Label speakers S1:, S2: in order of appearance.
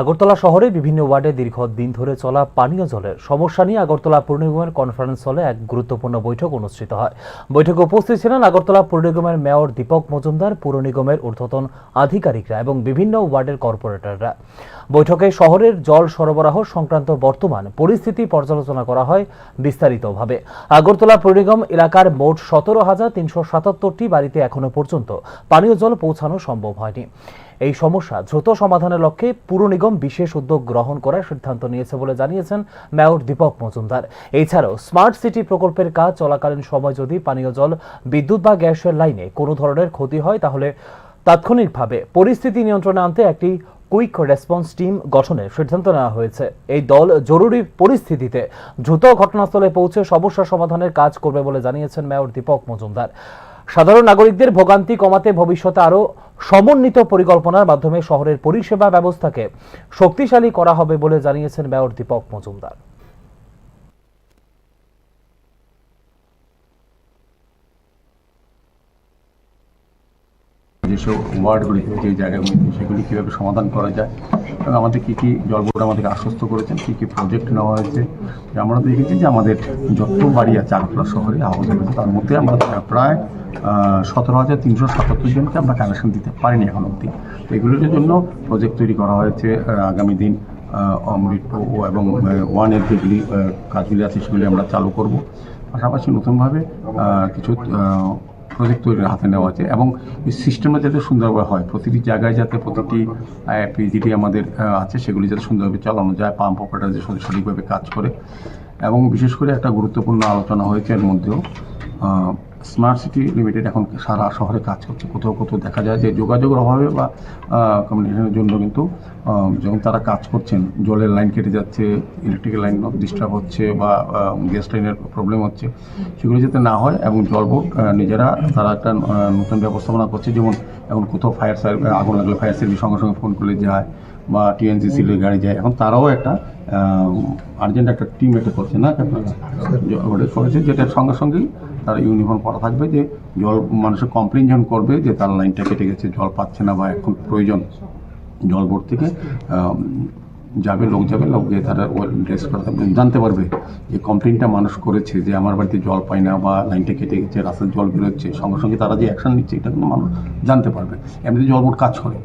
S1: আগরতলা শহরে বিভিন্ন ওয়ার্ডে দীর্ঘ দিন ধরে চলা পানীয় জলের সমস্যা নিয়ে আগরতলা পৌর নিগমের কনফারেন্স হলে এক গুরুত্বপূর্ণ বৈঠক অনুষ্ঠিত হয়। বৈঠকে উপস্থিত ছিলেন আগরতলা পৌর নিগমের মেয়র দীপক মজুমদার, পৌর নিগমের ঊর্ধ্বতন আধিকারিকরা এবং বিভিন্ন ওয়ার্ডের কর্পোরেটররা। বৈঠকে শহরের জল সরবরাহ সংক্রান্ত বর্তমান পরিস্থিতি পর্যালোচনা করা হয় বিস্তারিতভাবে। আগরতলা পৌর নিগম এলাকার মোট সতেরো হাজার তিনশো সাতাত্তরটি বাড়িতে এখনও পর্যন্ত পানীয় জল পৌঁছানো সম্ভব হয়নি। এই সমস্যা দ্রুত সমাধানের লক্ষ্যে পুর নিগম বিশেষ উদ্যোগ গ্রহণ করার সিদ্ধান্ত নিয়েছে বলে জানিয়েছেন মেয়র দীপক মজুমদার। এছাড়াও স্মার্ট সিটি প্রকল্পের কাজ চলাকালীন সময় যদি পানীয় জল, বিদ্যুৎ বা গ্যাসের লাইনে কোনো ধরনের ক্ষতি হয়, তাহলে তাৎক্ষণিকভাবে পরিস্থিতি নিয়ন্ত্রণে আনতে একটি কুইক রেসপন্স টিম গঠনের সিদ্ধান্ত নেওয়া হয়েছে। এই দল জরুরি পরিস্থিতিতে দ্রুত ঘটনাস্থলে পৌঁছে সমস্যা সমাধানের কাজ করবে বলে জানিয়েছেন মেয়র দীপক মজুমদার। সাধারণ নাগরিকদের ভোগান্তি কমাতে ভবিষ্যতে আরও সমন্বিত পরিকল্পনার মাধ্যমে শহরের পরিষেবা ব্যবস্থাকে শক্তিশালী করা হবে বলে জানিয়েছেন মেয়র দীপক মজুমদার।
S2: যেসব ওয়ার্ডগুলিতে যে জায়গাগুলিতে সেগুলি কীভাবে সমাধান করা যায়, এবং আমাদের কী কী জল বোর্ড আমাদেরকে আশ্বস্ত করেছেন, কী কী প্রজেক্ট নেওয়া হয়েছে আমরা দেখেছি যে আমাদের যত বাড়ি আছে আগরতলা শহরে হাউস হয়েছে, তার মধ্যে আমরা প্রায় সতেরো হাজার তিনশো সাতাত্তর জনকে আমরা কানেকশন দিতে পারিনি এখন অবধি। এগুলোর জন্য প্রজেক্ট তৈরি করা হয়েছে আগামী দিন অমৃত এবং ওয়ানের যেগুলি কাজগুলি আছে সেগুলি আমরা চালু করব। পাশাপাশি নতুনভাবে কিছু প্রজেক্ট তৈরির হাতে নেওয়া আছে। এবং সিস্টেমটা যাতে সুন্দরভাবে হয়, প্রতিটি জায়গায় যাতে প্রতিটি পিজিটি আমাদের আছে, সেগুলি যাতে সুন্দরভাবে চালানো যায় পাম্প অপারেটার যে সঠিকভাবে কাজ করে। এবং বিশেষ করে একটা গুরুত্বপূর্ণ আলোচনা হয়েছে এর মধ্যেও স্মার্ট সিটি লিমিটেড এখন সারা শহরে কাজ করছে। কোথাও কোথাও দেখা যায় যে যোগাযোগের অভাবে বা কমিউনিকেশনের জন্য কিন্তু যখন তারা কাজ করছেন, জলের লাইন কেটে যাচ্ছে ইলেকট্রিক্যাল লাইন ডিস্টার্ব হচ্ছে বা গ্যাস লাইনের প্রবলেম হচ্ছে, সেগুলো যাতে না হয় এবং জল বোর্ড নিজেরা তারা একটা নতুন ব্যবস্থাপনা করছে। যেমন এখন কোথাও ফায়ার সার্ভিস আগুন লাগলে ফায়ার সার্ভিস সঙ্গে সঙ্গে ফোন করলে যায় বা টিএনসিসি গাড়ি যায়। এখন তারাও একটা আর্জেন্ট একটা টিম এটা করছে না? ওটা করেছে যেটার সঙ্গে সঙ্গেই তারা ইউনিফর্ম পরা থাকবে যে জল মানুষের কমপ্লেন যখন করবে যে তার লাইনটা কেটে গেছে, জল পাচ্ছে না বা এখন প্রয়োজন জল বোর্ড থেকে যাবে লোক যাবে লোক গিয়ে তারা ড্রেস করাতে জানতে পারবে যে কমপ্লেনটা মানুষ করেছে যে আমার বাড়িতে জল পায় না বা লাইনটা কেটে গেছে, রাস্তার জল বেরোচ্ছে। সঙ্গে সঙ্গে তারা যে অ্যাকশন নিচ্ছে, এটা কিন্তু মানুষ জানতে পারবে। এমনিতে জল বোর্ড কাজ করে।